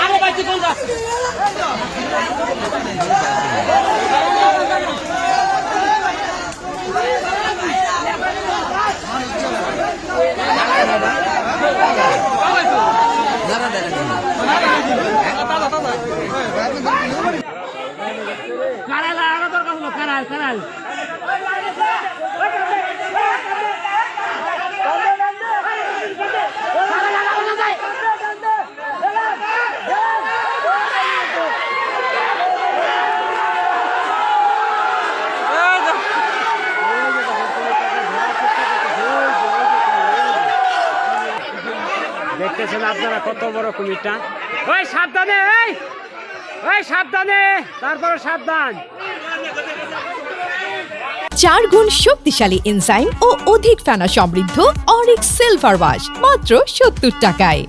আরে বাজি কোন কারাল আরও দরকার হলো কারাল কারাল। দেখতেছেন আপনারা কত বড় কুমিরটা? ওই সাবধানে ওই সাবধানে! তারপরে সাবধান। চার গুণ শক্তিশালী এনজাইম ও অধিক ফেনা সমৃদ্ধ অরিক সিলভার ওয়াশ, মাত্র সত্তর টাকায়।